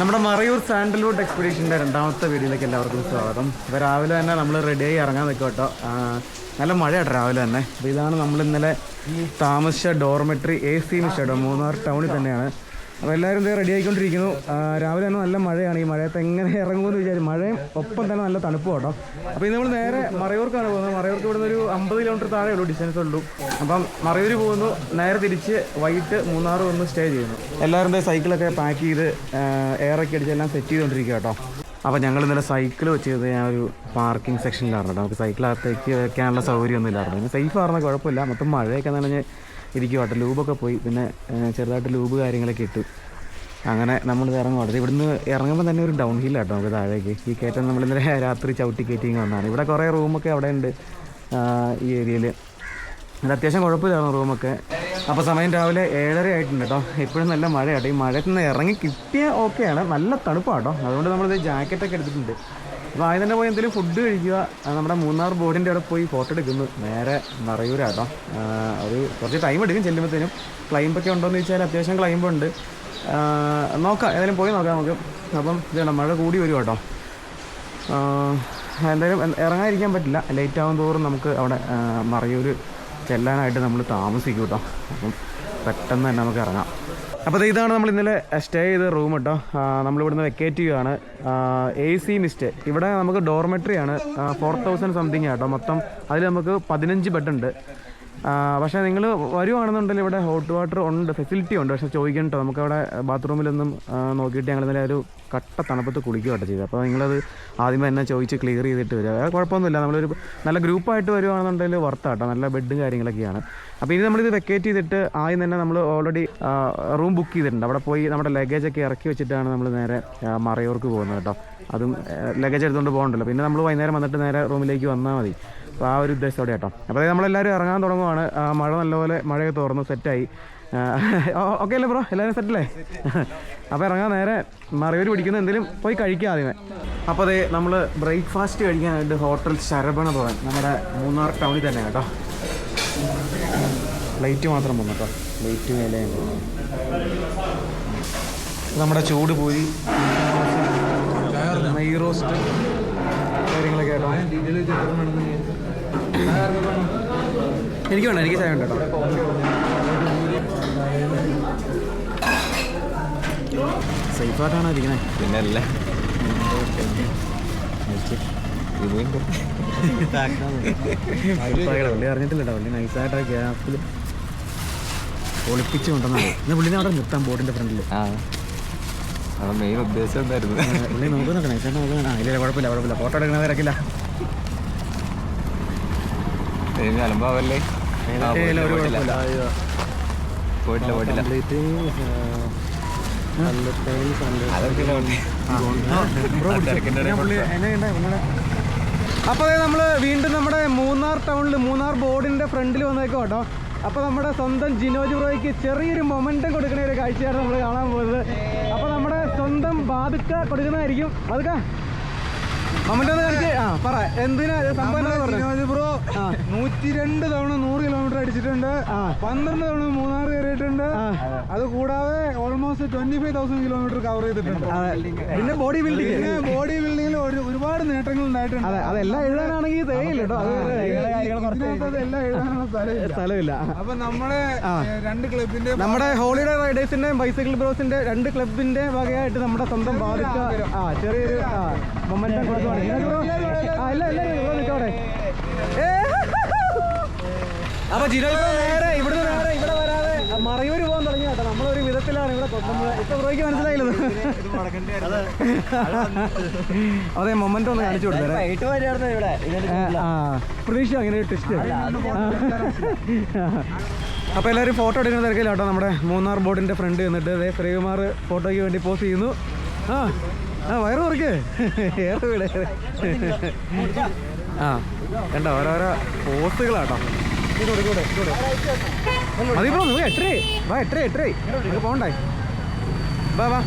നമ്മുടെ മറയൂർ സാൻഡൽവുഡ് എക്സ്പിഡീഷന്റെ രണ്ടാമത്തെ വീഡിയോയിലേക്ക് എല്ലാവർക്കും സ്വാഗതം. ഇപ്പോൾ രാവിലെ തന്നെ നമ്മൾ റെഡിയായി ഇറങ്ങാൻ നിൽക്കും കേട്ടോ. നല്ല മഴയാട്ടോ രാവിലെ തന്നെ. അപ്പോൾ ഇതാണ് നമ്മൾ ഇന്നലെ താമസിച്ച ഡോർമെട്രി എ സി കേട്ടോ മൂന്നാർ ടൗണിൽ തന്നെയാണ്. അപ്പോൾ എല്ലാവരും ഇതേ റെഡി ആയിക്കൊണ്ടിരിക്കുന്നു. രാവിലെ തന്നെ നല്ല മഴയാണ്. ഈ മഴയത്ത് എങ്ങനെ ഇറങ്ങുമെന്ന് വിചാരിച്ചു മഴയും ഒപ്പം തന്നെ നല്ല തണുപ്പ് കേട്ടോ അപ്പോൾ ഇത് നമ്മൾ നേരെ മറയൂർക്കാണ് പോകുന്നത്. മറയൂർക്ക് ഇവിടുന്ന് ഒരു അമ്പത് കിലോമീറ്റർ താഴെ ഉള്ളൂ ഡിസ്റ്റൻസ് ഉള്ളൂ. അപ്പം മറയൂർ പോകുന്നു. നേരെ തിരിച്ച് വൈകിട്ട് മൂന്നാർ വന്ന് സ്റ്റേ ചെയ്യുന്നു. എല്ലാവരും സൈക്കിളൊക്കെ പാക്ക് ചെയ്ത് എയറൊക്കെ അടിച്ച് എല്ലാം സെറ്റ് ചെയ്തുകൊണ്ടിരിക്കുക കേട്ടോ അപ്പോൾ ഞങ്ങൾ ഇന്നലെ സൈക്കിൾ വെച്ചത് ഞാൻ ഒരു പാർക്കിംഗ് സെക്ഷനിലായിരുന്നു കേട്ടോ നമുക്ക് സൈക്കിളകത്തേക്ക് വെക്കാനുള്ള സൗകര്യമൊന്നും ഇല്ലായിരുന്നു. സേഫ് ആയിരുന്ന കുഴപ്പമില്ല. മൊത്തം മഴയൊക്കെ നനഞ്ഞ് ഇരിക്കുക കേട്ടോ ലൂബൊക്കെ പോയി. പിന്നെ ചെറുതായിട്ട് ലൂബ് കാര്യങ്ങളൊക്കെ ഇട്ടു. അങ്ങനെ നമ്മൾ ഇറങ്ങും അവിടെ ഇവിടുന്ന് ഇറങ്ങുമ്പോൾ തന്നെ ഒരു ഡൗൺ ഹില്ലാട്ടോ നമുക്ക് താഴേക്ക്. ഈ കയറ്റം നമ്മൾ ഇന്നലെ രാത്രി ചവിട്ടി കയറ്റിങ് വന്നതാണ്. ഇവിടെ കുറേ റൂമൊക്കെ അവിടെ ഉണ്ട് ഈ ഏരിയയിൽ അത് അത്യാവശ്യം കുഴപ്പമില്ലായിരുന്നു റൂമൊക്കെ. അപ്പോൾ സമയം രാവിലെ ഏഴര ആയിട്ടുണ്ട് കേട്ടോ. എപ്പോഴും നല്ല മഴയാട്ടോ. ഈ മഴയത്ത് നിന്ന് ഇറങ്ങി കിട്ടിയ ഓക്കെയാണ്. നല്ല തണുപ്പാട്ടോ. അതുകൊണ്ട് നമ്മളിത് ജാക്കറ്റൊക്കെ എടുത്തിട്ടുണ്ട്. അപ്പോൾ ആദ്യം തന്നെ പോയി എന്തെങ്കിലും ഫുഡ് കഴിക്കുക. നമ്മുടെ മൂന്നാർ ബോർഡിന്റെ അവിടെ പോയി ഫോട്ടോ എടുക്കുന്നു. നേരെ മറയൂരാട്ടോ. ആ, ഒരു കുറച്ച് ടൈം എടുക്കും ചെല്ലുമ്പോഴത്തേനും ക്ലൈമ്പൊക്കെ ഉണ്ടോയെന്ന് ചോദിച്ചാൽ അത്യാവശ്യം ഉണ്ട്. നോക്കാം. ഏതായാലും പോയി നോക്കാം നമുക്ക്. അപ്പം ഇതാണ് മഴ കൂടി വരും കേട്ടോ എന്തായാലും ഇറങ്ങാതിരിക്കാൻ പറ്റില്ല. ലേറ്റ് ആവും തോറും നമുക്ക് അവിടെ മറയൂർ ചെല്ലാനായിട്ട് നമ്മൾ താമസിക്കും കേട്ടോ അപ്പം പെട്ടെന്ന് തന്നെ നമുക്ക് ഇറങ്ങാം. അപ്പോൾ ഇതാണ് നമ്മൾ ഇന്നലെ സ്റ്റേ ചെയ്ത റൂം കേട്ടോ. നമ്മൾ ഇവിടുന്ന് വെക്കേറ്റ് ചെയ്യുകയാണ് എ സി മിസ്റ്റ് ഇവിടെ നമുക്ക് ഡോർമെട്രി ആണ്. ഫോർ തൗസൻഡ് സംതിങ് ആട്ടോ മൊത്തം. അതിൽ നമുക്ക് പതിനഞ്ച് ബെഡ് ഉണ്ട്. പക്ഷേ നിങ്ങൾ വരുവാണെന്നുണ്ടെങ്കിൽ ഇവിടെ ഹോട്ട് വാട്ടർ ഉണ്ട് ഫെസിലിറ്റി ഉണ്ട്. പക്ഷേ ചോദിക്കണം കേട്ടോ നമുക്കവിടെ ബാത്റൂമിലൊന്നും നോക്കിയിട്ട് ഞങ്ങൾ ഇന്നലെ ഒരു കട്ട തണുപ്പത്ത് കുളിക്കുകയാണ് ചെയ്തത്. അപ്പോൾ നിങ്ങളത് ആദ്യമേ എന്നെ ചോദിച്ച് ക്ലിയർ ചെയ്തിട്ട് വരിക. അത് കുഴപ്പമൊന്നുമില്ല. നമ്മളൊരു നല്ല ഗ്രൂപ്പായിട്ട് വരുവാണെന്നുണ്ടെങ്കിൽ വർത്താട്ടോ നല്ല ബെഡും കാര്യങ്ങളൊക്കെയാണ്. അപ്പോൾ ഇനി നമ്മളിത് വെക്കേറ്റ് ചെയ്തിട്ട് ആദ്യം തന്നെ നമ്മൾ ഓൾറെഡി റൂം ബുക്ക് ചെയ്തിട്ടുണ്ട്. അവിടെ പോയി നമ്മുടെ ലഗേജ് ഒക്കെ ഇറക്കി വെച്ചിട്ടാണ് നമ്മൾ നേരെ മറയൂർക്ക് പോകുന്നത് കേട്ടോ അതും ലഗേജ് എടുത്തുകൊണ്ട് പോകണ്ടല്ലോ. പിന്നെ നമ്മൾ വൈകുന്നേരം വന്നിട്ട് നേരെ റൂമിലേക്ക് വന്നാൽ മതി. അപ്പോൾ ആ ഒരു ഉദ്ദേശത്തോടെ കേട്ടോ. അപ്പോൾ നമ്മളെല്ലാവരും ഇറങ്ങാൻ തുടങ്ങുവാണ്. മഴ നല്ലപോലെ മഴയൊക്കെ തുറന്നു സെറ്റായി. ഓക്കെ അല്ലേ ബ്രോ എല്ലാവരും സെറ്റല്ലേ അപ്പോൾ ഇറങ്ങാൻ നേരെ മറയൂർ പിടിക്കുന്ന എന്തെങ്കിലും പോയി കഴിക്കുക ആദ്യമേ. അപ്പോൾ അതെ നമ്മൾ ബ്രേക്ക്ഫാസ്റ്റ് കഴിക്കാനായിട്ട് ഹോട്ടൽ ശരഭണ ഭവൻ നമ്മുടെ മൂന്നാർ ടൗണിൽ തന്നെ കേട്ടോ. ലൈറ്റ് മാത്രം വന്നു കേട്ടോ. ലൈറ്റ് മേലെ. നമ്മുടെ ചൂട് പോയി. നെയ് റോസ്റ്റ് കാര്യങ്ങളൊക്കെ കേട്ടോ എനിക്ക് വേണം എനിക്ക് ചായ ഉണ്ട് കേട്ടോ. സേഫായിട്ടാണ് ഇരിക്കുന്നത് പിന്നെ അല്ല പുള്ളി അറിഞ്ഞിട്ടില്ല കേട്ടോ. പുള്ളി നൈസായിട്ട് ആ ഗ്യാപ്പിൽ ഒളിപ്പിച്ച് കൊണ്ടുവന്നാണ് എന്നാൽ പുള്ളിനെ അവിടെ നിർത്താം ബോർഡിന്റെ ഫ്രണ്ടിൽ മെയിൻ ഉദ്ദേശം എന്തായിരുന്നു? പുള്ളി നോക്കുന്നുണ്ട്. നൈസായിട്ട് നോക്കുന്നുണ്ട്. ഇല്ല കുഴപ്പമില്ല കുഴപ്പമില്ല. ഫോട്ടോ എടുക്കണ ഇനി അലമ്പാവല്ലേ? പോയിട്ടില്ല, പോയിട്ടില്ല അപ്പോൾ നമ്മൾ വീണ്ടും നമ്മുടെ മൂന്നാർ ടൗണിൽ മൂന്നാർ ബോർഡിന്റെ ഫ്രണ്ടിൽ വന്നേക്കോ കേട്ടോ. അപ്പോൾ നമ്മുടെ സ്വന്തം ജിനോജ് ബ്രോയ്ക്ക് ചെറിയൊരു മൊമെന്റം കൊടുക്കുന്ന ഒരു കാഴ്ചയാണ് നമ്മൾ കാണാൻ പോകുന്നത്. അപ്പോൾ നമ്മുടെ സ്വന്തം ബാധുക്ക കൊടുക്കുന്നതായിരിക്കും. ബാധുക്ക മൊമെന്റം ഒന്ന് ആ പറ. എന്തിനാ സംഭവം ബ്രോ. നൂറ്റി രണ്ട് തവണ നൂറ് കിലോമീറ്റർ അടിച്ചിട്ടുണ്ട്. പന്ത്രണ്ട് തവണ മൂന്നാർ കയറിയിട്ടുണ്ട്. അത് കൂടാതെ almost twenty five thousand kilometre cover ചെയ്തിട്ടുണ്ട്. പിന്നെ ബോഡി ബിൽഡിംഗ് പിന്നെ ബോഡി ബിൽഡിംഗിൽ ഒരുപാട് നേട്ടങ്ങൾ ഉണ്ടായിട്ടുണ്ട്. അതെല്ലാം എഴുതാനാണെങ്കിൽ തേയില്ല അതെല്ലാം എഴുതാനുള്ള സ്ഥലമില്ല. അപ്പൊ നമ്മളെ രണ്ട് ക്ലബിന്റെ നമ്മുടെ ഹോളിഡേ റൈഡേഴ്സിന്റെയും ബൈസൈക്കിൾ ബ്രോസിന്റെ രണ്ട് ക്ലബിന്റെ വകയായിട്ട് നമ്മുടെ സ്വന്തം ബാധിച്ച ആ ചെറിയൊരു മൊമെന്റം കൊടുക്കുവാണ് അപ്പൊ ജിനോ നേരെ ഇവിടുന്ന് നേരെ ഇവിടെ വരാതെ മറയൂര് പോകാൻ തുടങ്ങി കേട്ടോ. നമ്മളൊരു വിധത്തിലാണ് ഇവിടെ കൊണ്ടുവന്നത് ഇപ്പൊ ബ്രോയ്ക്ക് മനസ്സിലായില്ലത് അതെ മൊമെന്റ് ഒന്ന് കാണിച്ചു കൊടുത്തേ. ആ പ്രതീക്ഷ അങ്ങനെ ഒരു ടെസ്റ്റ് അപ്പോൾ എല്ലാവരും ഫോട്ടോ എടുക്കുന്ന തിരക്കില്ല കേട്ടോ നമ്മുടെ മൂന്നാർ ബോർഡിന്റെ ഫ്രണ്ട് നിന്നിട്ട് അതേ ശ്രീകുമാർ ഫോട്ടോയ്ക്ക് വേണ്ടി പോസ്റ്റ് ചെയ്യുന്നു. ആ. ആ വയറ് കുറക്കേ ഏറെ വീട്. ആ കണ്ടോ ഓരോരോ പോസ്റ്റുകളാട്ടോ. മതി ബ്രോ നിങ്ങൾ എട്ടരേ വാ എട്ടരേ എട്ടരേ നിങ്ങൾ പോകണ്ടേ? വാ വാ.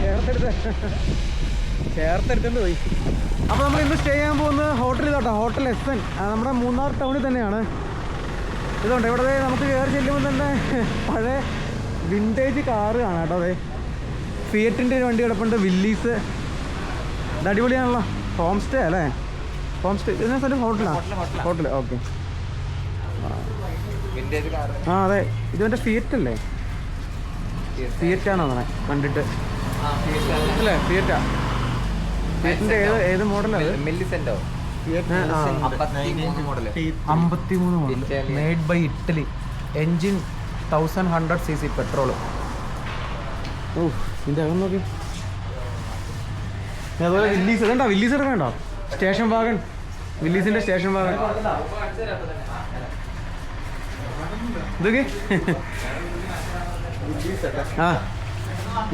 ചേർത്തെടുത്ത് ചേർത്തെടുത്തോണ്ട് പോയി. അപ്പോൾ നമ്മൾ ഇന്ന് സ്റ്റേ ചെയ്യാൻ പോകുന്ന ഇതാട്ടോ. ഹോട്ടൽ എസ് എൻ നമ്മുടെ മൂന്നാർ ടൗണിൽ തന്നെയാണ്. ഇതുണ്ട്. ഇവിടെ നമുക്ക് കയറി ചെല്ലുമ്പോൾ തന്നെ പഴയ വിന്റേജ് കാറ് കാണാം കേട്ടോ അതെ ഫിയറ്റിന്റെ ഒരു വണ്ടി കിടപ്പുണ്ട്. വില്ലീസ് ഇത് അടിപൊളിയാണല്ലോ. ഹോം സ്റ്റേ അല്ലേ? ഹോം സ്റ്റേ ഇതിനെ സ്ഥലം ഹോട്ടലാണ് ഹോട്ടൽ ഓക്കെ ആ അതെ. ഇതിന്റെ ഫിയറ്റ് അല്ലേ? ഫിയറ്റാണോ അതെ അങ്ങനെ കണ്ടിട്ട്. അല്ലേ? ഫിയറ്റാ ഫിയറ്റിന്റെ ഏത് ഏത് മോഡലാണ് Millecento model. Made by Italy engine thousand hundred C C petrol ഓ ഇതിന്റെ അകം നോക്കി. അതുപോലെ വില്ലീസ് ഇതുണ്ടോ വില്ലീസ് ഇറങ്ങണ്ടോ സ്റ്റേഷൻ വാഗൺ. വില്ലീസിന്റെ സ്റ്റേഷൻ വാഗൺ. ഇതൊക്കെ? ആ.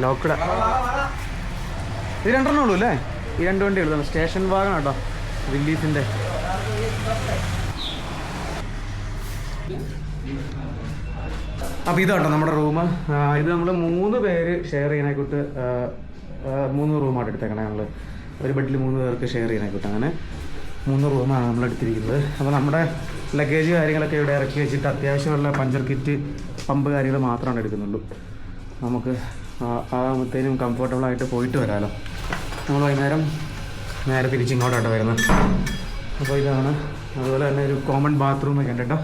ലോക്കഡ ഇത് രണ്ടെണ്ണേ ഉള്ളൂ അല്ലേ? ഈ രണ്ട് വണ്ടി എഴുതണം സ്റ്റേഷൻ വാഗൺ കേട്ടോ വില്ലീസിന്റെ അപ്പോൾ ഇതാട്ടോ നമ്മുടെ റൂം? ഇത് നമ്മൾ മൂന്ന് പേര് ഷെയർ ചെയ്യണേ കൂട്ട് മൂന്ന് റൂമാണ് എടുത്തേക്കണേ നമ്മൾ ഒരു ബെഡിൽ മൂന്ന് പേർക്ക് ഷെയർ ചെയ്യണേ അങ്ങനെ മൂന്ന് റൂമാണ് നമ്മൾ എടുത്തിരിക്കുന്നത്. അപ്പോൾ നമ്മുടെ ലഗേജ് കാര്യങ്ങളൊക്കെ ഇവിടെ ഇറക്കി വെച്ചിട്ട് അത്യാവശ്യമുള്ള പഞ്ചർ കിറ്റ് പമ്പ് കാര്യങ്ങൾ മാത്രമാണ് എടുക്കുന്നുള്ളൂ. നമുക്ക് ആകുമ്പോഴത്തേനും കംഫർട്ടബിളായിട്ട് പോയിട്ട് വരാമല്ലോ നമ്മൾ വൈകുന്നേരം നേരെ തിരിച്ചിങ്ങോട്ടാട്ടോ വരുന്നത്. അപ്പോൾ ഇതാണ് അതുപോലെ തന്നെ ഒരു കോമൺ ബാത്റൂം ഒക്കെ ഉണ്ട് കേട്ടോ.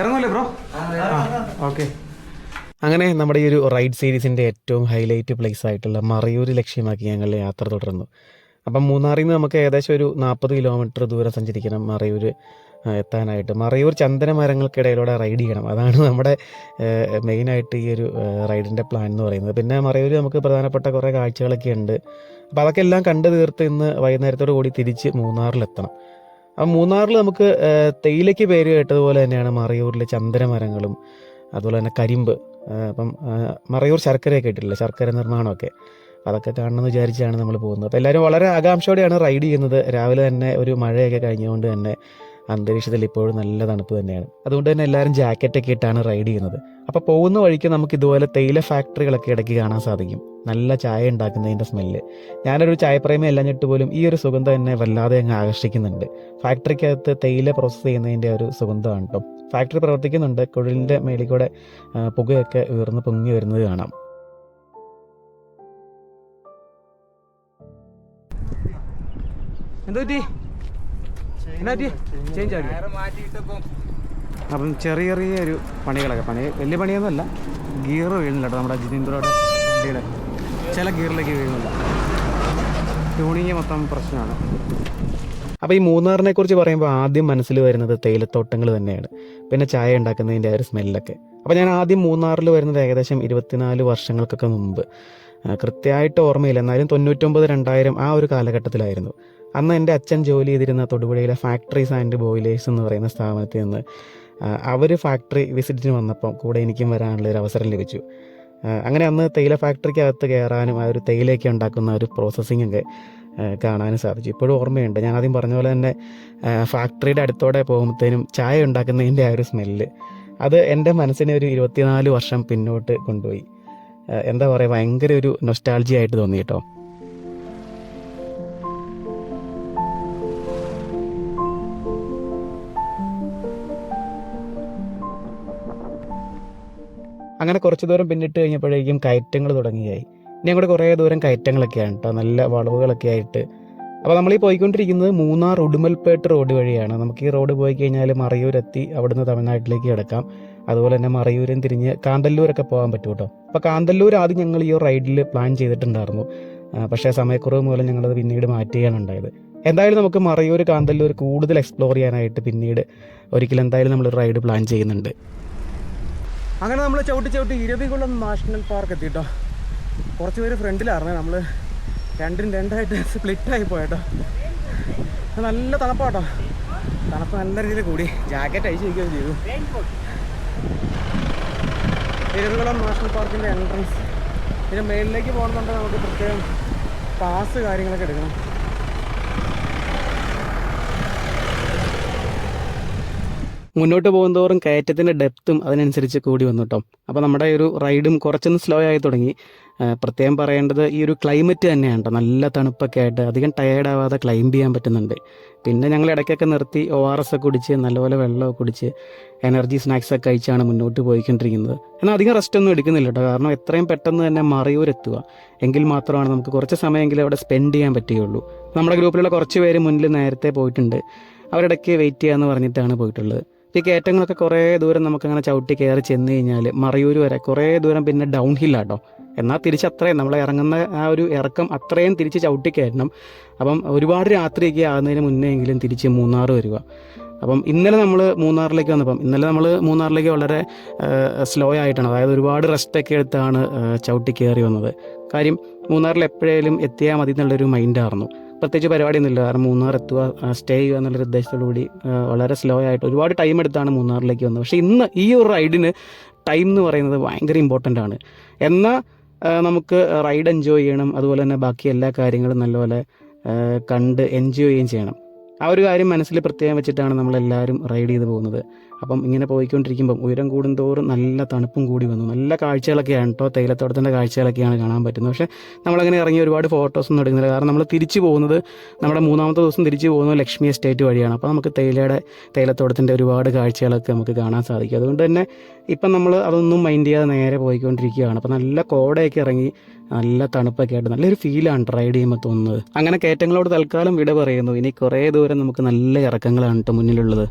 ഇറങ്ങുമല്ലേ ബ്രോ ആ ഓക്കെ അങ്ങനെ നമ്മുടെ ഈ ഒരു റൈഡ് സീരീസിന്റെ ഏറ്റവും ഹൈലൈറ്റ് പ്ലേസ് ആയിട്ടുള്ള മറയൂർ ലക്ഷ്യമാക്കി ഞങ്ങൾ യാത്ര തുടർന്നു. അപ്പം മൂന്നാറിൽ നിന്ന് നമുക്ക് ഏകദേശം ഒരു നാൽപ്പത് കിലോമീറ്റർ ദൂരം സഞ്ചരിക്കണം മറയൂർ എത്താനായിട്ട്. മറയൂർ ചന്ദന മരങ്ങൾക്കിടയിലൂടെ റൈഡ് ചെയ്യണം. അതാണ് നമ്മുടെ മെയിനായിട്ട് ഈ ഒരു റൈഡിന്റെ പ്ലാൻ എന്ന് പറയുന്നത്. പിന്നെ മറയൂർ നമുക്ക് പ്രധാനപ്പെട്ട കുറേ കാഴ്ചകളൊക്കെ ഉണ്ട്. അപ്പോൾ അതൊക്കെ എല്ലാം കണ്ടു തീർത്ത് ഇന്ന് വൈകുന്നേരത്തോടു കൂടി തിരിച്ച് മൂന്നാറിലെത്തണം അപ്പം മൂന്നാറിൽ നമുക്ക് തേയിലയ്ക്ക് പേര് കേട്ടതുപോലെ തന്നെയാണ് മറയൂരിൽ ചന്ദനമരങ്ങളും അതുപോലെ തന്നെ കരിമ്പ്. അപ്പം മറയൂർ ശർക്കരയൊക്കെ ഇട്ടിട്ടില്ല ശർക്കര നിർമ്മാണമൊക്കെ. അതൊക്കെ കാണണമെന്ന് വിചാരിച്ചാണ് നമ്മൾ പോകുന്നത്. അപ്പോൾ എല്ലാവരും വളരെ ആകാംക്ഷയോടെയാണ് റൈഡ് ചെയ്യുന്നത്. രാവിലെ തന്നെ ഒരു മഴയൊക്കെ കഴിഞ്ഞുകൊണ്ട് തന്നെ അന്തരീക്ഷത്തിൽ ഇപ്പോഴും നല്ല തണുപ്പ് തന്നെയാണ്. അതുകൊണ്ട് തന്നെ എല്ലാവരും ജാക്കറ്റൊക്കെ ഇട്ടാണ് റൈഡ് ചെയ്യുന്നത്. അപ്പോൾ പോകുന്ന വഴിക്ക് നമുക്ക് ഇതുപോലെ തേയില ഫാക്ടറികളൊക്കെ ഇടയ്ക്ക് കാണാൻ സാധിക്കും. നല്ല ചായ ഉണ്ടാക്കുന്നതിന്റെ സ്മെല്ല് ഞാനൊരു ചായപ്രേമി അല്ലഞ്ഞിട്ട് പോലും ഈ ഒരു സുഗന്ധം എന്നെ വല്ലാതെ അങ്ങ് ആകർഷിക്കുന്നുണ്ട്. ഫാക്ടറിക്കകത്ത് തേയില പ്രോസസ്സ് ചെയ്യുന്നതിന്റെ ഒരു സുഗന്ധമാണ് കേട്ടോ ഫാക്ടറി പ്രവർത്തിക്കുന്നുണ്ട്. കുഴലിന്റെ മേളിൽ കൂടെ പുകയൊക്കെ ഉയർന്ന് പൊങ്ങി വരുന്നത് കാണാം. എന്താ അപ്പം ചെറിയ ചെറിയ ഒരു പണികളൊക്കെ. പണി വലിയ പണിയൊന്നുമല്ല. ഗിയർ വീഴുന്നില്ല കേട്ടോ നമ്മുടെ ജിതേന്ദ്രയുടെ വണ്ടിയുടെ. ചില ഗിയറിലേക്ക് വീഴുന്നില്ല. ട്യൂണിങ് മൊത്തം പ്രശ്നമാണ്. അപ്പോൾ ഈ മൂന്നാറിനെ കുറിച്ച് പറയുമ്പോൾ ആദ്യം മനസ്സിൽ വരുന്നത് തേയിലത്തോട്ടങ്ങൾ തന്നെയാണ്. പിന്നെ ചായ ഉണ്ടാക്കുന്നതിന്റെ ഒരു സ്മെല്ലൊക്കെ. അപ്പോൾ ഞാൻ ആദ്യം മൂന്നാറിൽ വരുന്നത് ഏകദേശം ഇരുപത്തിനാല് വർഷങ്ങൾക്കൊക്കെ മുമ്പ്. കൃത്യമായിട്ട് ഓർമ്മയില്ല. എന്നാലും തൊണ്ണൂറ്റൊമ്പത് രണ്ടായിരം ആ ഒരു കാലഘട്ടത്തിലായിരുന്നു. അന്ന് എന്റെ അച്ഛൻ ജോലി ചെയ്തിരുന്ന തൊടുപുഴയിലെ ഫാക്ടറീസ് ആൻഡ് ബോയിലേഴ്സ് എന്ന് പറയുന്ന സ്ഥാപനത്തിൽ നിന്ന് അവർ ഫാക്ടറി വിസിറ്റിന് വന്നപ്പം കൂടെ എനിക്കും വരാനുള്ള ഒരു അവസരം ലഭിച്ചു. അങ്ങനെ അന്ന് തേയില ഫാക്ടറിക്കകത്ത് കയറാനും ആ ഒരു തേയിലയൊക്കെ ഉണ്ടാക്കുന്ന ഒരു പ്രോസസ്സിംഗ് ഒക്കെ കാണാനും സാധിച്ചു. ഇപ്പോഴും ഓർമ്മയുണ്ട്. ഞാൻ ആദ്യം പറഞ്ഞ പോലെ തന്നെ ഫാക്ടറിയുടെ അടുത്തോടെ പോകുമ്പോഴത്തേനും ചായ ഉണ്ടാക്കുന്നതിന്റെ ആ ഒരു സ്മെല്ല് അത് എന്റെ മനസ്സിനെ ഒരു ഇരുപത്തിനാല് വർഷം പിന്നോട്ട് കൊണ്ടുപോയി. എന്താ പറയുക ഭയങ്കര ഒരു നൊസ്റ്റാൾജി ആയിട്ട് തോന്നി കേട്ടോ. അങ്ങനെ കുറച്ച് ദൂരം പിന്നിട്ട് കഴിഞ്ഞപ്പോഴേക്കും കയറ്റങ്ങൾ തുടങ്ങിയായി. ഇനി അങ്ങോട്ട് കുറേ ദൂരം കയറ്റങ്ങളൊക്കെയാണ് കേട്ടോ. നല്ല വളവുകളൊക്കെ ആയിട്ട്. അപ്പോൾ നമ്മൾ ഈ പോയിക്കൊണ്ടിരിക്കുന്നത് മൂന്നാർ ഉടുമൽപേട്ട് റോഡ് വഴിയാണ്. നമുക്ക് ഈ റോഡ് പോയി കഴിഞ്ഞാൽ മറയൂരെത്തി അവിടുന്ന് തമിഴ്നാട്ടിലേക്ക് കിടക്കാം. അതുപോലെ തന്നെ മറയൂരും തിരിഞ്ഞ് കാന്തല്ലൂരൊക്കെ പോകാൻ പറ്റും കേട്ടോ. അപ്പോൾ കാന്തല്ലൂർ ആദ്യം ഞങ്ങൾ ഈ റൈഡിൽ പ്ലാൻ ചെയ്തിട്ടുണ്ടായിരുന്നു. പക്ഷേ സമയക്കുറവ് മൂലം ഞങ്ങളത് പിന്നീട് മാറ്റുകയാണ് ഉണ്ടായത്. എന്തായാലും നമുക്ക് മറയൂർ കാന്തല്ലൂർ കൂടുതൽ എക്സ്പ്ലോർ ചെയ്യാനായിട്ട് പിന്നീട് ഒരിക്കലും എന്തായാലും നമ്മൾ റൈഡ് പ്ലാൻ ചെയ്യുന്നുണ്ട്. അങ്ങനെ നമ്മൾ ചവിട്ടി ചവിട്ടി ഇരവികുളം നാഷണൽ പാർക്ക് എത്തിട്ടോ. കുറച്ച് പേര് ഫ്രണ്ടിലായിരുന്നേ. നമ്മൾ രണ്ടും രണ്ടായിട്ട് സ്പ്ലിറ്റായി പോയട്ടോ. നല്ല തണുപ്പാട്ടോ. തണുപ്പ് നല്ല രീതിയിൽ കൂടി. ജാക്കറ്റ് അയച്ചു വയ്ക്കുകയും ചെയ്തു. ഇരവികുളം നാഷണൽ പാർക്കിന്റെ എൻട്രൻസ് ഇതിന് മേളിലേക്ക് പോകണമെന്നുണ്ടെങ്കിൽ നമുക്ക് പ്രത്യേകം പാസ് കാര്യങ്ങളൊക്കെ എടുക്കണം. മുന്നോട്ട് പോകുന്നതോറും കയറ്റത്തിന്റെ ഡെപ്തും അതിനനുസരിച്ച് കൂടി വന്നു കേട്ടോ അപ്പോൾ നമ്മുടെ ഒരു റൈഡും കുറച്ചൊന്ന് സ്ലോ ആയി തുടങ്ങി. പ്രത്യേകം പറയേണ്ടത് ഈ ഒരു ക്ലൈമറ്റ് തന്നെയാണ് കേട്ടോ നല്ല തണുപ്പൊക്കെ ആയിട്ട് അധികം ടയേർഡ് ആവാതെ ക്ലൈംബ് ചെയ്യാൻ പറ്റുന്നുണ്ട്. പിന്നെ ഞങ്ങൾ ഇടയ്ക്കൊക്കെ നിർത്തി ഒ ആർ എസ് ഒക്കെ കുടിച്ച് നല്ലപോലെ വെള്ളമൊക്കെ കുടിച്ച് എനർജി സ്നാക്സ് ഒക്കെ കഴിച്ചാണ് മുന്നോട്ട് പോയിക്കൊണ്ടിരിക്കുന്നത്. എന്നാൽ അധികം റെസ്റ്റ് ഒന്നും എടുക്കുന്നില്ല കേട്ടോ കാരണം എത്രയും പെട്ടെന്ന് തന്നെ മറയൂരെത്തുക. എങ്കിൽ മാത്രമാണ് നമുക്ക് കുറച്ച് സമയമെങ്കിലും അവിടെ സ്പെൻഡ് ചെയ്യാൻ പറ്റുകയുള്ളൂ. നമ്മുടെ ഗ്രൂപ്പിലുള്ള കുറച്ച് പേര് മുന്നിൽ നേരത്തെ പോയിട്ടുണ്ട്. അവരിടയ്ക്ക് വെയിറ്റ് ചെയ്യാമെന്ന് പറഞ്ഞിട്ടാണ് പോയിട്ടുള്ളത്. ഈ കയറ്റങ്ങളൊക്കെ കുറേ ദൂരം നമുക്കങ്ങനെ ചവിട്ടി കയറി ചെന്ന് കഴിഞ്ഞാൽ മറയൂർ വരെ കുറേ ദൂരം പിന്നെ ഡൗൺ ഹില്ലാട്ടോ എന്നാൽ തിരിച്ച് അത്രയും നമ്മൾ ഇറങ്ങുന്ന ആ ഒരു ഇറക്കം അത്രയും തിരിച്ച് ചവിട്ടി കയറ്റണം. അപ്പം ഒരുപാട് രാത്രിയൊക്കെ ആകുന്നതിന് മുന്നേ എങ്കിലും തിരിച്ച് മൂന്നാർ വരിക. അപ്പം ഇന്നലെ നമ്മൾ മൂന്നാറിലേക്ക് വന്നപ്പം ഇന്നലെ നമ്മൾ മൂന്നാറിലേക്ക് വളരെ സ്ലോ ആയിട്ടാണ്. അതായത് ഒരുപാട് റെസ്റ്റൊക്കെ എടുത്താണ് ചവിട്ടി കയറി വന്നത്. കാര്യം മൂന്നാറിൽ എപ്പോഴേലും എത്തിയാൽ മതി എന്നുള്ളൊരു മൈൻഡായിരുന്നു പ്രത്യേകിച്ച് പരിപാടിയൊന്നുമില്ല. കാരണം മൂന്നാർ എത്തുക സ്റ്റേ ചെയ്യുക എന്നുള്ളൊരു ഉദ്ദേശത്തോടു കൂടി വളരെ സ്ലോ ആയിട്ട് ഒരുപാട് ടൈം എടുത്താണ് മൂന്നാറിലേക്ക് വന്നത്. പക്ഷേ ഇന്ന് ഈ ഒരു റൈഡിന് ടൈം എന്ന് പറയുന്നത് ഭയങ്കര ഇമ്പോർട്ടന്റ് ആണ്. എന്നാൽ നമുക്ക് റൈഡ് എൻജോയ് ചെയ്യണം. അതുപോലെ തന്നെ ബാക്കി എല്ലാ കാര്യങ്ങളും നല്ലപോലെ കണ്ട് എൻജോയ് ചെയ്യുകയും ചെയ്യണം. ആ ഒരു കാര്യം മനസ്സിൽ പ്രത്യേകം വെച്ചിട്ടാണ് നമ്മളെല്ലാവരും റൈഡ് ചെയ്ത് പോകുന്നത്. അപ്പം ഇങ്ങനെ പോയിക്കൊണ്ടിരിക്കുമ്പം ഉയരം കൂടുന്തോറും നല്ല തണുപ്പും കൂടി വന്നു. നല്ല കാഴ്ചകളൊക്കെയാണ് കേട്ടോ തേയിലത്തോട്ടത്തിന്റെ കാഴ്ചകളൊക്കെയാണ് കാണാൻ പറ്റുന്നത്. പക്ഷേ നമ്മളങ്ങനെ ഇറങ്ങി ഒരുപാട് ഫോട്ടോസൊന്നും എടുക്കുന്നില്ല. കാരണം നമ്മൾ തിരിച്ചു പോകുന്നത് നമ്മുടെ മൂന്നാമത്തെ ദിവസം തിരിച്ചു പോകുന്നത് ലക്ഷ്മി എസ്റ്റേറ്റ് വഴിയാണ്. അപ്പോൾ നമുക്ക് തേയിലയുടെ തേയിലത്തോട്ടത്തിന്റെ ഒരുപാട് കാഴ്ചകളൊക്കെ നമുക്ക് കാണാൻ സാധിക്കും. അതുകൊണ്ട് തന്നെ ഇപ്പം നമ്മൾ അതൊന്നും മൈൻഡ് ചെയ്യാതെ നേരെ പോയിക്കൊണ്ടിരിക്കുകയാണ്. അപ്പോൾ നല്ല കോടയൊക്കെ ഇറങ്ങി നല്ല തണുപ്പൊക്കെ ആയിട്ട് നല്ലൊരു ഫീലാണ് റൈഡ് ചെയ്യുമ്പോൾ തോന്നുന്നത്. അങ്ങനെ കയറ്റങ്ങളോട് തൽക്കാലം വിട പറയുന്നു. ഇനി കുറേ ദൂരം നമുക്ക് നല്ല ഇറക്കങ്ങളാണ് കേട്ടോ മുന്നിലുള്ളത്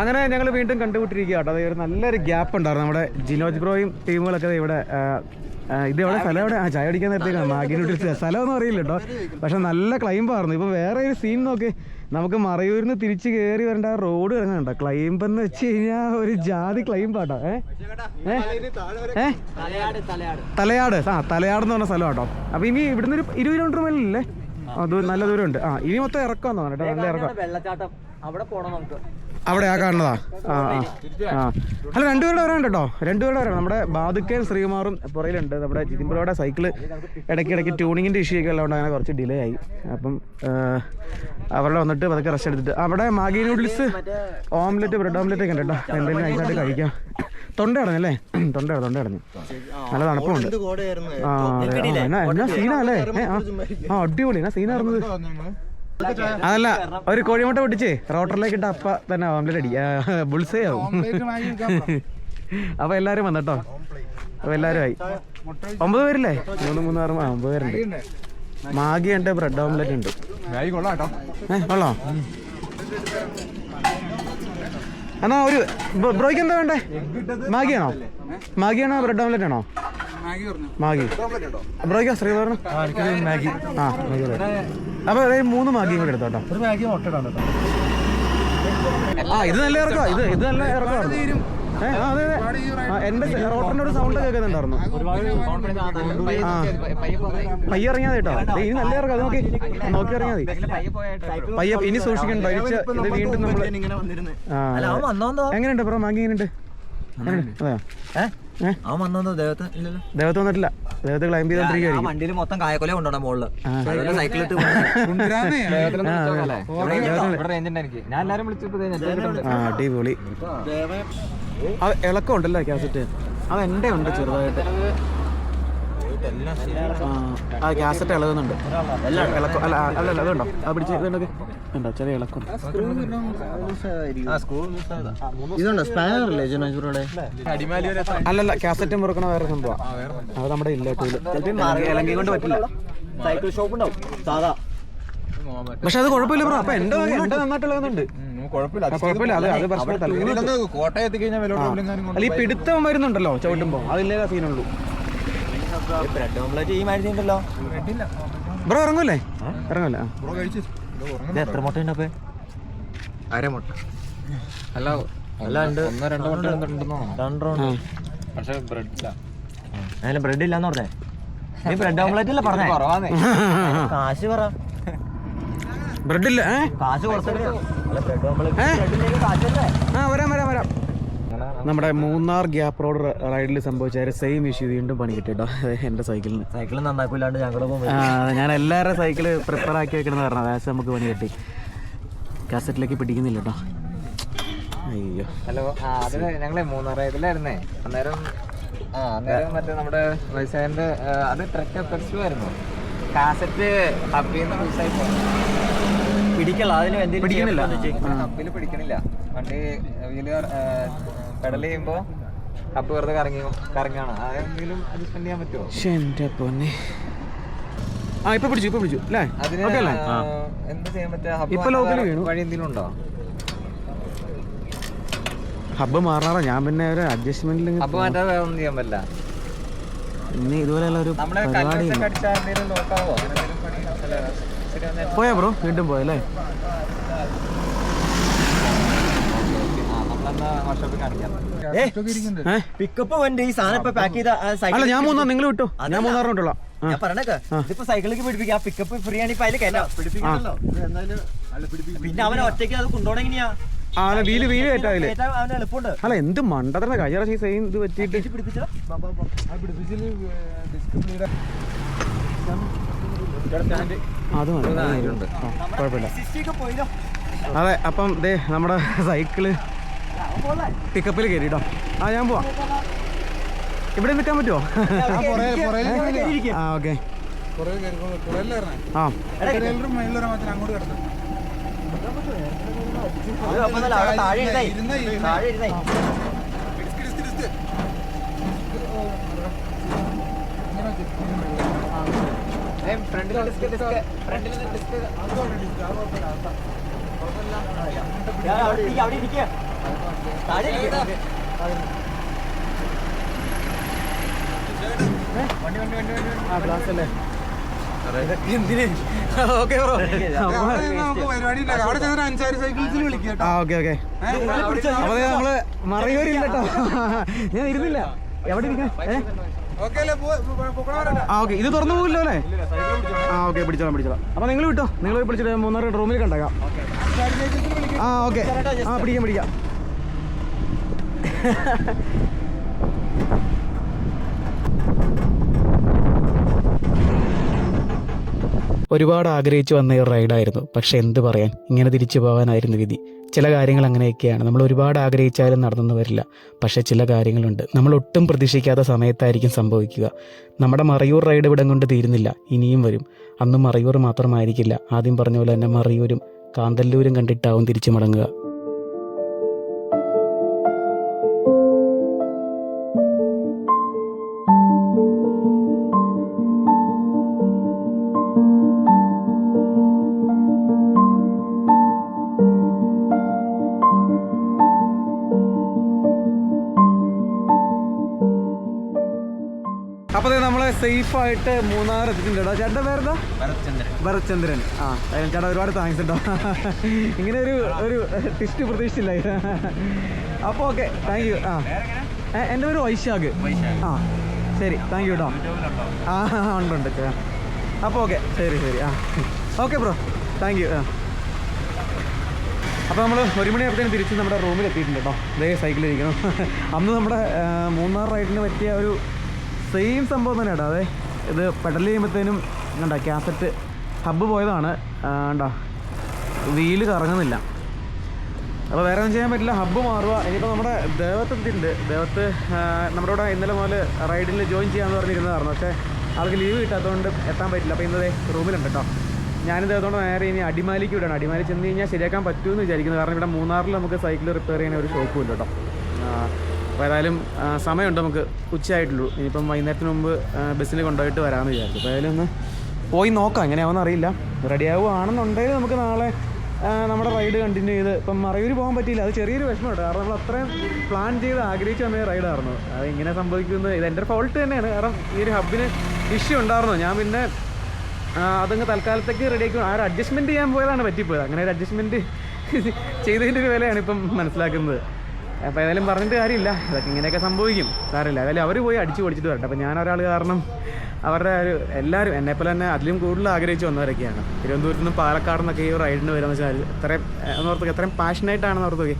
അങ്ങനെ ഞങ്ങൾ വീണ്ടും കണ്ടുപിട്ടിരിക്കുക കേട്ടോ. അതായത് നല്ലൊരു ഗ്യാപ്പ് ഉണ്ടായിരുന്നു. നമ്മുടെ ജിനോജ് ബ്രോയും ടീമുകളൊക്കെ ഇവിടെ ഇത് എവിടെ? സ്ഥലം എവിടെ? ആ ചായ അടിക്കാൻ നേരത്തേക്കാണ്. മാഗിനൂട്ടിൽ സ്ഥലമൊന്നും അറിയില്ല കേട്ടോ. പക്ഷെ നല്ല ക്ലൈമ്പായിരുന്നു ഇപ്പം വേറെ ഒരു സീൻ നോക്കി. നമുക്ക് മറയൂരിൽ നിന്ന് തിരിച്ച് കയറി വരേണ്ട ആ റോഡ് ഇറങ്ങണ്ട ക്ലൈംബ് എന്ന് വെച്ച് കഴിഞ്ഞാൽ ഒരു ജാതി ക്ലൈംബാട്ടോ ഏ? ഏ? തലയാട്. ആ തലയാട് എന്ന് പറഞ്ഞ സ്ഥലം കേട്ടോ അപ്പൊ ഇനി ഇവിടുന്ന് ഒരു ഇരുപത് കിലോമീറ്റർ ആ അത് നല്ല ദൂരമുണ്ട്. ആ ഇനി മൊത്തം ഇറക്കാന്ന് പറഞ്ഞിട്ട് നല്ല ഇറക്കാം. വെള്ളച്ചാട്ടം. അവിടെ പോണം നമുക്ക്. അവിടെ ആ കാണുന്നതാ? അല്ല രണ്ടുപേരുടെ വരാനുണ്ട് കേട്ടോ. രണ്ടുപേരുടെ വരാം നമ്മുടെ ബാദുക്കയും ശ്രീകുമാറും പുറയിലുണ്ട്. നമ്മുടെ ജിതിമ്പുറയുടെ സൈക്കിൾ ഇടയ്ക്ക് ഇടയ്ക്ക് ട്യൂണിങ്ങിന്റെ ഇഷ്യൂ ഒക്കെ ഉള്ളതുകൊണ്ട് അങ്ങനെ കുറച്ച് ഡിലേ ആയി. അപ്പം അവരുടെ വന്നിട്ട് പതുക്കെ റെസ്റ്റ് എടുത്തിട്ട്. അവിടെ Maggi noodles omelette bread omelette ഒക്കെ ഉണ്ട് കേട്ടോ. എന്തെങ്കിലും നൈസായിട്ട് കഴിക്കാം. തൊണ്ട അല്ലേ തൊണ്ട തൊണ്ടടഞ്ഞു തൊണ്ട നല്ല തണുപ്പുണ്ട് ആ എന്നാ സീനാ അല്ലേ? ആ അടിപൊളി. എന്നാ സീനായിരുന്നത് അതല്ല അവർ കോഴിമുട്ട പൊട്ടിച്ച് റോട്ടറിലേക്ക് ഇട്ട അപ്പ തന്നെ ഓംലെറ്റ് അടി. ബുൾസേ ആവും. അപ്പൊ എല്ലാരും വന്നട്ടോ. അപ്പൊ എല്ലാരും ആയി. ഒമ്പത് പേരില്ലേ? മൂന്ന് മൂന്ന് ആറ് ആ, ഒമ്പത് പേരുണ്ട്. മാഗി ഉണ്ട്. ബ്രെഡ് ഓംലെറ്റ് ഉണ്ട്. കൊള്ളാം. എന്നാ ഒരു ബ്രോ- ബ്രോയ്ക്ക് എന്താ വേണ്ടേ? മാഗിയാണോ മാഗിയാണോ ബ്രെഡ് ഓംലെറ്റ് ആണോ? മാഗി ബ്രോയ്ക്കോ പറഞ്ഞു മാഗി. ആ മാഗി. അപ്പൊ അതായത് മൂന്ന് മാഗിയും കൂടെ എടുത്തോട്ടോ ആ ഇത് നല്ല ഇറക്കോ ഇത് ഇത് നല്ല ഇറക്കോ എന്റെ റോട്ടറിന്റെ ഒരു സൗണ്ട് കേൾക്കുന്നുണ്ടായിരുന്നു പയ്യ പയ്യെ ഇറങ്ങിയാൽ കേട്ടോ. ദേ, ഇനി നല്ല ഇറക്കാം അത് നോക്കി. നോക്കി ഇറങ്ങിയാൽ മതി. പയ്യ ഇനി സൂക്ഷിക്കണ്ട ഇത് വീണ്ടും വന്നോന്തോ എങ്ങനെയുണ്ട് ബ്രോ? മാഗി എങ്ങനെയുണ്ട്? അവൻ ദേവത്തെ ഇല്ലല്ലോ. ദേവത്ത് വന്നിട്ടില്ല. ദേവത്ത് ക്ലൈംബ് ആ വണ്ടിയിൽ മൊത്തം കായക്കൊല കൊണ്ടുപോകണം മുകളിൽ സൈക്കിൾ ഇട്ട് ഇവിടെ റേഞ്ച് ഉണ്ട് എനിക്ക് ഞാൻ എല്ലാരും വിളിച്ചപ്പോ ആ അടിപൊളി. ഇളക്കം ഉണ്ടല്ലോ കാസറ്റ് അത് എന്റെ ഉണ്ട് ചെറുതായിട്ട്. ആ, ആ കാസറ്റ് ഇളകുന്നുണ്ട്. ഇളക്കം അല്ല അല്ല അല്ല അതുണ്ടോ അത് പിടിച്ച് ഇതുണ്ടൊക്കെ. ഉണ്ടോ ചെറിയ ഇളക്കം. ഇതുണ്ടോ? സ്പാനർ അല്ലേ ജനോജുറോടെ അല്ലല്ല കാസറ്റ് മുറുക്കണ വേറെ സംഭവം. അത് നമ്മുടെ ഇല്ല ടൂൽ. ഇലങ്കി കൊണ്ട് പറ്റില്ല. സൈക്കിൾ ഷോപ്പ് ഉണ്ടാവും. സാധാ. പക്ഷെ അത് കുഴപ്പമില്ല ബ്രോ. അപ്പൊ എന്റെ എന്റെ നന്നായിട്ട് ഇളകുന്നുണ്ട് ആ, കുഴപ്പമില്ല. അത് അത് പ്രശ്നമല്ല. കോട്ടയം എത്തിക്കഴിഞ്ഞാൽ വില അല്ല ഈ പിടുത്തം വരുന്നുണ്ടല്ലോ ചവിട്ടുമ്പോ. അതില്ലേ സീനുള്ളൂ. ബ്രെഡ് ഓംലെറ്റ് ഈ മാതിരി ഉണ്ടല്ലോ ബ്രോ ഇറങ്ങൂലേ ഇറങ്ങൂല ആ. ഇത് എത്ര മുട്ട ഉണ്ട് അപ്പൊ അരമുട്ട അല്ല അല്ല ഉണ്ട് ഒന്നോ രണ്ടോ വട്ടം ഉണ്ടെന്നോ രണ്ട് റൗണ്ട് പക്ഷെ ബ്രെഡ് ഇല്ല ബ്രെഡ് ഇല്ലാന്ന് പറഞ്ഞേ. നീ ബ്രെഡ് ഓംലെറ്റ് അല്ല പറഞ്ഞേ? കാശ് പറ. ബ്രെഡ് ഇല്ല ഏ? കാശ് ആ വരാം വരാം വരാം. നമ്മുടെ മൂന്നാർ ഗ്യാപ്പ് റോഡ് റൈഡിൽ സംഭവിച്ച സെയിം ഇഷ്യൂ വീണ്ടും പണി കിട്ടിട്ടോ എന്റെ സൈക്കിളിന്. സൈക്കിൾ നന്നാക്കൂലാണ്ട് ഞങ്ങൾ ഞാൻ എല്ലാവരുടെ സൈക്കിൾ പ്രിപ്പയർ ആക്കി വെക്കണമെന്ന് പറഞ്ഞത്. അതായത് നമുക്ക് പണി കിട്ടി. കാസറ്റിലേക്ക് പിടിക്കുന്നില്ല കേട്ടോ അയ്യോ. ഹലോ ഞങ്ങളെ മൂന്നാർ ഇതിലായിരുന്നേ അന്നേരം ആ അന്നേരം മറ്റേ നമ്മുടെ വൈസായന്റെ അത് ട്രക്ക് പെർസ്യൂ ആയിരുന്നു. കാസറ്റ് ഹബിന്ന് ലൂസായി പോകും പിടിക്കല്ല അതിന് എന്തെങ്കിലും പിടിക്കുന്നില്ല. ഹബ്ബിൽ പിടിക്കണില്ല. വണ്ടി വീൽ പെഡൽ ചെയ്യുമ്പോ ഹബ് വെറുതെ കറങ്ങി കറങ്ങാണ്. അതെന്തെങ്കിലും അഡ്ജസ്റ്റ്മെന്റ് ചെയ്യാൻ പറ്റുമോ? പൊന്നെ. ആ ഇപ്പൊ പിടിച്ചു ഇപ്പൊ പിടിച്ചു അല്ലേ? അതിന് ഓക്കെ അല്ലേ? ആ, എന്ത് ചെയ്യാൻ പറ്റുക ഹബ് ഇപ്പൊ ലോക്കൽ വീണു. വഴി എന്തെങ്കിലും ഉണ്ടോ ഹബ്ബ് മാറാറാ. ഞാൻ പിന്നെ ഒരു അഡ്ജസ്റ്റ്മെന്റിൽ ഹബ്ബ് മാറ്റാതെ ഒന്നും ചെയ്യാൻ പറ്റില്ല. ഇനി ഇതുപോലെയുള്ള ഒരു നമ്മൾ പരിപാടി പോയാ ബ്രോ വീണ്ടും പോയല്ലേ പിക്കപ്പ് വണ്ടി ഈ സാധനം ഇപ്പൊ പാക്ക് ചെയ്ത സൈക്കിൾ ഞാൻ മൂന്നാ നിങ്ങൾ വിട്ടു. ഞാൻ മൂന്നാറിന് വിട്ടോളാം ഞാൻ പറഞ്ഞേക്ക ഇതിപ്പോ സൈക്കിളിലേക്ക് പിടിപ്പിക്കാം. ആ പിക്കപ്പ് ഫ്രീ ആണ് ഇപ്പൊ അതിൽ കയറ്റാം പിടിപ്പിക്കണല്ലോ പിന്നെ അവനെ ഒറ്റയ്ക്ക് അത് കൊണ്ടുപോകണം ആ വീൽ വീൽ അവന് എളുപ്പമുണ്ട് അല്ല എന്ത് പ്രാവശ്യം സെയിം ഇത് പറ്റിയിട്ട് അത് കുഴപ്പമില്ല അതെ അപ്പം ദേ നമ്മുടെ സൈക്കിൾ പിക്കപ്പിൽ കയറിട്ടോ ആ ഞാൻ പോവാം ഇവിടെ നിൽക്കാൻ പറ്റുമോ ആ ഓക്കെ കുറെ അങ്ങോട്ട് ആ താഴെ. താഴെ ഇരുന്നേ. ഡിസ്ക് ഡിസ്ക് ഫ്രണ്ടിലെ ഡിസ്ക് അവിടെ ഇരിക്ക, അവിടെ ഇരിക്ക. താഴെ ഇരിക്ക. ആ ഗ്ലാസ് അല്ലേ ഓക്കെ ബ്രോ. ആ ഓക്കെ ഓക്കെ. അപ്പൊ ദേ നമ്മൾ മറയൂരില്ല കേട്ടോ. ഞാൻ ഇരുന്നില്ല. എവിടെ ഓക്കെ ആ ഇത് തുറന്നു പോകില്ലോ അല്ലേ? ആ ഓക്കെ പിടിച്ചോളാം പിടിച്ചോളാം. അപ്പൊ നിങ്ങൾ വിട്ടോ. നിങ്ങൾ പിടിച്ചിട്ട് മൂന്നാറ് റൂമിൽ കണ്ടേക്കാം ആ ഓക്കെ. ആ പിടിക്കാം പിടിക്കാം. ഒരുപാട് ആഗ്രഹിച്ചു വന്ന ഒരു റൈഡായിരുന്നു. പക്ഷെ എന്ത് പറയാൻ? ഇങ്ങനെ തിരിച്ചു പോകാനായിരുന്നു വിധി. ചില കാര്യങ്ങൾ അങ്ങനെയൊക്കെയാണ്. നമ്മൾ ഒരുപാട് ആഗ്രഹിച്ചാലും നടന്നു വരില്ല. പക്ഷേ ചില കാര്യങ്ങളുണ്ട്. നമ്മൾ ഒട്ടും പ്രതീക്ഷിക്കാത്ത സമയത്തായിരിക്കും സംഭവിക്കുക. നമ്മുടെ മറയൂർ റൈഡ് ഇവിടം കൊണ്ട് തീരുന്നില്ല. ഇനിയും വരും. അന്ന് മറയൂർ മാത്രമായിരിക്കില്ല. ആദ്യം പറഞ്ഞ പോലെ തന്നെ മറയൂരും കാന്തല്ലൂരും കണ്ടിട്ടാവും തിരിച്ചു മടങ്ങുക. സേഫ് ആയിട്ട് മൂന്നാർ എത്തിയിട്ടുണ്ട് ചേട്ടന്റെ പേരെന്താ? ഭരത്ചന്ദ്രൻ. ആ ചേട്ടാ ഒരുപാട് താങ്ക്സ് ഉണ്ടോ ഇങ്ങനെ ഒരു ഒരു ടിസ്റ്റ് പ്രതീക്ഷിച്ചില്ല. അപ്പോൾ ഓക്കെ താങ്ക് യു ആ. എന്റെ പേര് വൈശാഖ്. ആ ശരി താങ്ക് യു കേട്ടോ ആ ഉണ്ട് ഉണ്ട്. അപ്പോൾ ഓക്കെ ശരി ശരി ആ. ഓക്കെ ബ്രോ താങ്ക് യു ആ. അപ്പോൾ നമ്മൾ ഒരു മണിയാകുമ്പോഴത്തേനും തിരിച്ച് നമ്മുടെ റൂമിൽ എത്തിയിട്ടുണ്ട് കേട്ടോ ഇതേ സൈക്കിളിൽ ഇരിക്കണം അന്ന് നമ്മുടെ മൂന്നാർ റൈഡിന് പറ്റിയ ഒരു സെയിം സംഭവം തന്നെ കേട്ടോ അതെ ഇത് പെഡൽ ചെയ്യുമ്പോഴത്തേനും കണ്ട ക്യാസറ്റ് ഹബ്ബ് പോയതാണ്. കണ്ടോ വീൽ കറങ്ങുന്നില്ല. അപ്പോൾ വേറെ ഒന്നും ചെയ്യാൻ പറ്റില്ല ഹബ്ബ് മാറുക. ഇനിയിപ്പോൾ നമ്മുടെ ദേവത്ത് എത്തിയിട്ടുണ്ട് ദേവത്ത് നമ്മുടെ ഇവിടെ ഇന്നലെ മുതൽ റൈഡിൽ ജോയിൻ ചെയ്യാമെന്ന് പറഞ്ഞിരുന്നതായിരുന്നു. പക്ഷേ ആൾക്ക് ലീവ് കിട്ടാത്തതുകൊണ്ട് എത്താൻ പറ്റില്ല. അപ്പോൾ ഇന്നതേ റൂമിലുണ്ട് കേട്ടോ ഞാനിത് അതുകൊണ്ട് നേരെ ഇനി അടിമാലിക്ക് വിടണം. അടിമാലി ചെന്ന് കഴിഞ്ഞാൽ ശരിയാക്കാൻ പറ്റുമെന്ന് വിചാരിക്കുന്നു. കാരണം ഇവിടെ മൂന്നാറിൽ നമുക്ക് സൈക്കിൾ റിപ്പയർ ചെയ്യുന്ന ഒരു ഷോപ്പും ഇല്ല കേട്ടോ അപ്പോൾ ഏതായാലും സമയമുണ്ട് നമുക്ക് ഉച്ചയായിട്ടുള്ളൂ. ഇനിയിപ്പം വൈകുന്നേരത്തിന് മുമ്പ് ബസ്സിൽ കൊണ്ടുപോയിട്ട് വരാമെന്ന് വിചാരിച്ചു. അപ്പോൾ ഏതായാലും ഒന്ന് പോയി നോക്കാം എങ്ങനെയാവുമെന്ന് അറിയില്ല. റെഡി ആവുകയാണെന്നുണ്ടെങ്കിൽ നമുക്ക് നാളെ നമ്മുടെ റൈഡ് കണ്ടിന്യൂ ചെയ്ത് ഇപ്പം മറയൂർ പോകാൻ പറ്റിയില്ല. അത് ചെറിയൊരു വിഷമമുണ്ട്. കാരണം നമ്മൾ അത്രയും പ്ലാൻ ചെയ്ത് ആഗ്രഹിച്ച സമയം റൈഡായിരുന്നു അത് ഇങ്ങനെ സംഭവിക്കുന്നത് ഇത് എന്റെ ഫോൾട്ട് തന്നെയാണ്. കാരണം ഈ ഒരു ഹബിന് ഇഷ്യൂ ഉണ്ടായിരുന്നു. ഞാൻ പിന്നെ അതങ്ങ് തൽക്കാലത്തേക്ക് റെഡിയാക്കി ആ ഒരു അഡ്ജസ്റ്റ്മെന്റ് ചെയ്യാൻ പോയതാണ് പറ്റിപ്പോയത്. അങ്ങനെ ഒരു അഡ്ജസ്റ്റ്മെന്റ് ചെയ്തതിന്റെ ഒരു വിലയാണ് ഇപ്പം മനസ്സിലാക്കുന്നത്. അപ്പോൾ ഏതായാലും പറഞ്ഞിട്ട് കാര്യമില്ല. ഇതൊക്കെ ഇങ്ങനെയൊക്കെ സംഭവിക്കും. സാരമില്ല. ഏതായാലും അവർ പോയി അടിച്ചു പൊളിച്ചിട്ട് വരട്ടെ. അപ്പോൾ ഞാൻ ഒരാൾ കാരണം അവരുടെ ഒരു എല്ലാവരും എന്നെപ്പോലെ തന്നെ അതിലും കൂടുതൽ ആഗ്രഹിച്ച് വന്നവരൊക്കെയാണ്. തിരുവനന്തപുരത്ത് നിന്ന് പാലക്കാട് നിന്നൊക്കെ ഈ റൈഡിന് വരുന്നത് വെച്ചാൽ ഇത്രയും എന്ന് ഓർത്തൊക്കെ എത്രയും പാഷനായിട്ടാണെന്ന് ഓർത്ത് നോക്കി.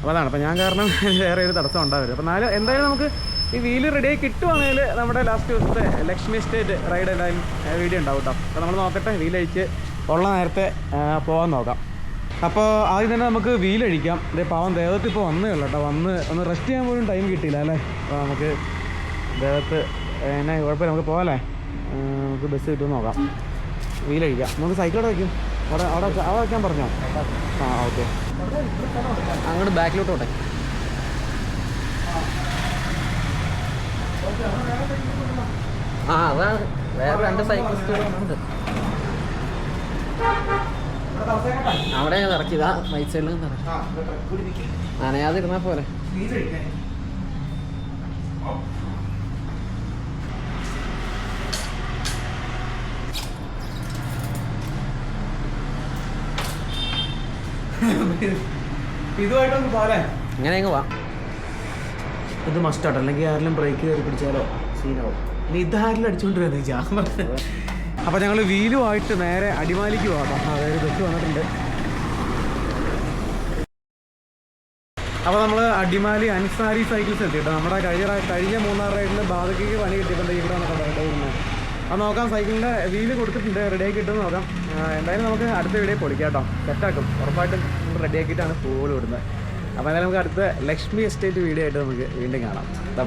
അപ്പോൾ അതാണ്. അപ്പോൾ ഞാൻ കാരണം വേറെ ഒരു തടസ്സം ഉണ്ടാവരുത്. അപ്പോൾ നാല് എന്തായാലും നമുക്ക് ഈ വീൽ റെഡിയായി കിട്ടുവാണെങ്കിൽ നമ്മുടെ ലാസ്റ്റ് ദിവസത്തെ ലക്ഷ്മി എസ്റ്റേറ്റ് റൈഡ് എന്തായാലും വീഡിയോ ഉണ്ടാവും കേട്ടോ അപ്പോൾ നമ്മൾ നോക്കട്ടെ വീലഴിച്ച് ഉള്ള നേരത്തെ പോകാൻ നോക്കാം. അപ്പോൾ ആദ്യം തന്നെ നമുക്ക് വീലഴിക്കാം ഇതേ പാവം ദേവത്ത് ഇപ്പോൾ വന്നേ ഉള്ളൂ കേട്ടോ വന്ന് ഒന്ന് റെസ്റ്റ് ചെയ്യാൻ പോലും ടൈം കിട്ടിയില്ല അല്ലേ? അപ്പോൾ നമുക്ക് ദേവത്ത് എന്നാ കുഴപ്പമില്ല. നമുക്ക് പോകാല്ലേ നമുക്ക് ബസ് കിട്ടുമെന്ന് നോക്കാം. വീലഴിക്കാം നമുക്ക് സൈക്കിൾ അവിടെ വയ്ക്കും അവിടെ അവിടെ അവിടെ വയ്ക്കാൻ പറഞ്ഞോ? ആ ഓക്കെ അങ്ങോട്ട് ബാക്കിലോട്ടോട്ടെ ആ അതാണ്. വേറെ രണ്ട് സൈക്കിളിസ്റ്റുകളുണ്ട് അവിടെ ഞാൻ ഇറക്കിയതാ റൈറ്റ് സൈഡിൽ നിന്ന് ഇറക്കി നനയാതിരുന്നാ പോലെ ഇതുമായിട്ടൊന്ന് പോലെ ഇങ്ങനെ അങ്ങ് വാ. ഇത് മസ്റ്റാട്ടോ അല്ലെങ്കിൽ ആരെങ്കിലും ബ്രേക്ക് കയറി പിടിച്ചാലോ? സീനാവും ഇനി ഇതാരെങ്കിലും അടിച്ചുകൊണ്ട് വരുന്നത് ഞാൻ പറഞ്ഞത് അപ്പോൾ ഞങ്ങൾ വീലുമായിട്ട് നേരെ അടിമാലിക്ക് പോകാം. അതായത് ബസ് വന്നിട്ടുണ്ട്. അപ്പോൾ നമ്മൾ അടിമാലി അൻസാരി സൈക്കിൾസ് എത്തി കേട്ടോ. നമ്മുടെ കഴിഞ്ഞ കഴിഞ്ഞ മൂന്നാർ റൈഡിൽ ബാധക്കേക്ക് പണി കിട്ടിയപ്പോൾ ഇവിടെ വന്നിട്ടുണ്ട് അത് നോക്കാം സൈക്കിളിന്റെ വീൽ കൊടുത്തിട്ടുണ്ട്. റെഡിയാക്കി കിട്ടുമെന്ന് നോക്കാം. എന്തായാലും നമുക്ക് അടുത്ത വീഡിയോ പൊളിക്കാം കേട്ടോ. സെറ്റാക്കും ഉറപ്പായിട്ടും റെഡിയാക്കിയിട്ടാണ് പോലും ഇടുന്നത് അപ്പോൾ എന്തായാലും നമുക്ക് അടുത്ത ലക്ഷ്മി എസ്റ്റേറ്റ് വീഡിയോ ആയിട്ട് നമുക്ക് വീണ്ടും കാണാം. ബൈ